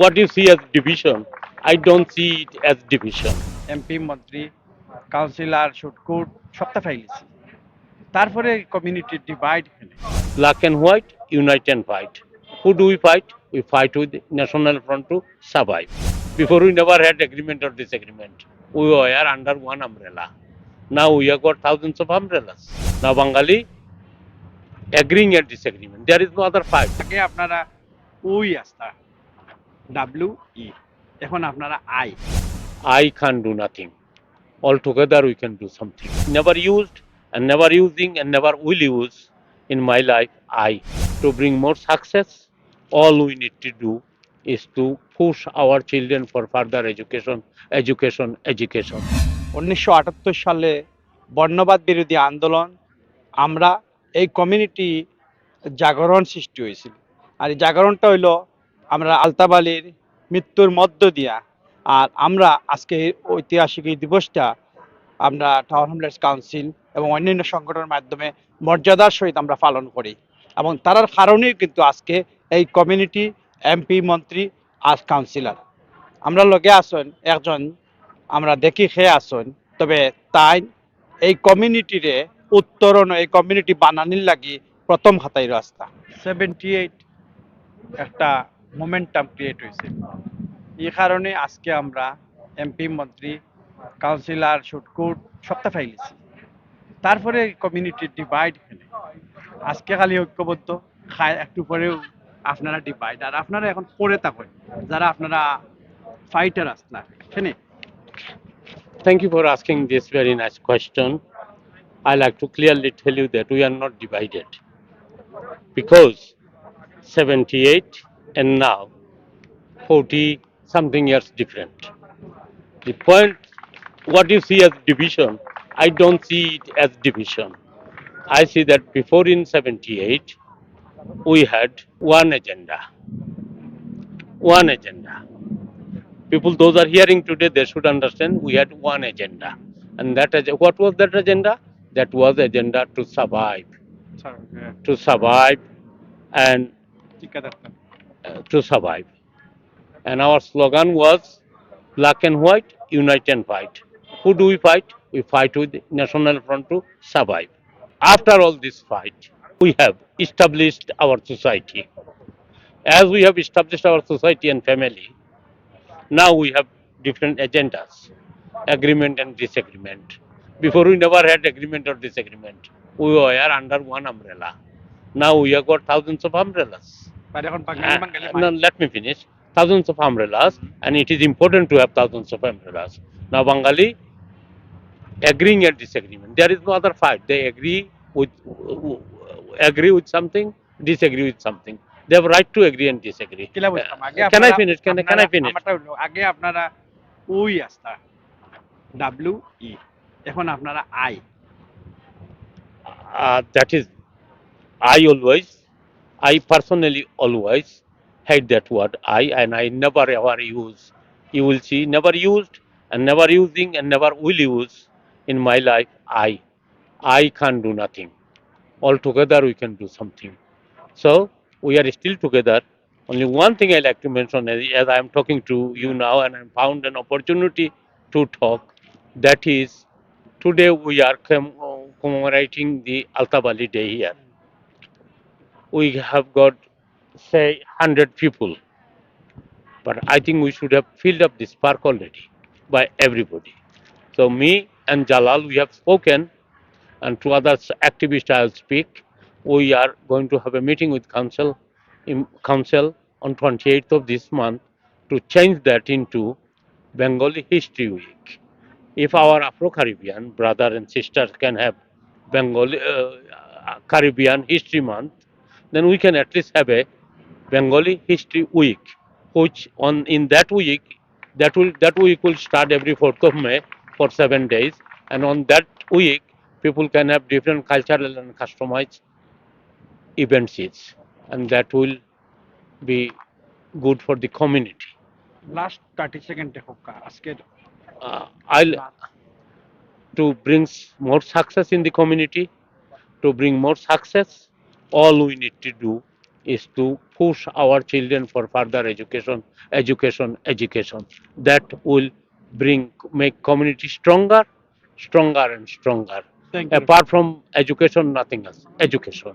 what you see as division, I don't see it as division. MP মন্ত্রী councillor শুটকুট সবটা ফাইলিছি তারপরে কমিউনিটির divide and white, unite and fight. Who do we fight? We fight with the National Front to survive. Before we never had agreement or disagreement. We were under one umbrella. Now we have got thousands of umbrellas. Now Bengali agreeing and disagreement. There is no other fight. আগে আপনারা we আসতা W E এখন আপনারা I I can do nothing all together we can do something never used and never using and never will use in my life I to bring more success all we need to do is to push our children for further education education education উনিশশো আটাত্তর সালে বর্ণবাদ বিরোধী আন্দোলন আমরা এই community জাগরণ সৃষ্টি হয়েছিল। আর এই জাগরণটা হইল আমরা আলতাবালির মৃত্যুর মধ্য দিয়া আর আমরা আজকে ঐতিহাসিক এই দিবসটা আমরা টাউন হোমলেস কাউন্সিল এবং অন্যান্য সংগঠনের মাধ্যমে মর্যাদার সহিত আমরা পালন করি। এবং তার কারণেই কিন্তু আজকে এই কমিউনিটি এমপি মন্ত্রী আজ কাউন্সিলর আমরা লগে আসন, একজন আমরা দেখি খেয়ে আসন। তবে তাই এই কমিউনিটিরে উত্তরণ, এই কমিউনিটি বানানির লাগি প্রথম হাতাই রাস্তা। সেভেন্টি এইট একটা মোমেন্টাম ক্রিয়েট হয়েছে এই কারণে আজকে আমরা এমপি মন্ত্রী কাউন্সিলর শুটকুট সপ্তাহ ফাইলিছি তারপরে কমিউনিটির ডিভাইড আজকে খালি ঐক্যবদ্ধ, খায়, একটু পরেও আপনারা ডিভাইড আর আপনারা এখন পড়ে থাকেন, যারা আপনারা ফাইটার আসলা এখানে Thank you for asking this very nice question. I like to clearly tell you that we are not divided. Because 78 and now 40 something years different. The point, what you see as division, I don't see it as division. I see that before in 78, we had one agenda. One agenda. People, those are hearing today, they should understand we had one agenda. And that what was that agenda? That was agenda to survive. Sorry, yeah. To survive and to survive and our slogan was black and white unite and fight who do we fight we fight with national front to survive after all this fight we have established our society as we have established our society and family now we have different agendas, agreement and disagreement. Before we never had agreement or disagreement. We were under one umbrella. Now we have got thousands of umbrellas. Uh, let me finish. Thousands of umbrellas, and it is important to have thousands of umbrellas. Now, Bengali, agreeing and disagreement. There is no other fight. They agree with agree with something, disagree with something. They have right to agree and disagree. Uh, can I finish? Can, I- can I finish? আগে আপনারা we আসতা W E এখন আপনারা I uh, that is i always i personally always hate that word i and i never ever use. You will see never used and never using and never will use in my life i. I can't do nothing. Altogether we can do something. So we are still together. Only one thing i like to mention as, as i am talking to you now and i found an opportunity to talk that is today we are commemorating the Altabali Day here. We have got, say, 100 people. But I think we should have filled up this park already by everybody. So me and Jalal, we have spoken, and to other activists I'll speak. We are going to have a meeting with council, in council on 28th of this month to change that into Bengali History Week if our Afro-Caribbean brother and sisters can have Bengali uh, Caribbean History Month, then we can at least have a Bengali History Week, which on in that week that will that week will start every fourth of May for seven days, and on that week people can have different cultural and customized events, and that will be good for the community. সেকেন্ডে হোক আজকের uh, I'll to bring more success in the community, to bring more success, all we need to do is to push our children for further education, education, education. That will bring make community stronger, stronger and stronger. Thank you. Apart from education, nothing else. Education.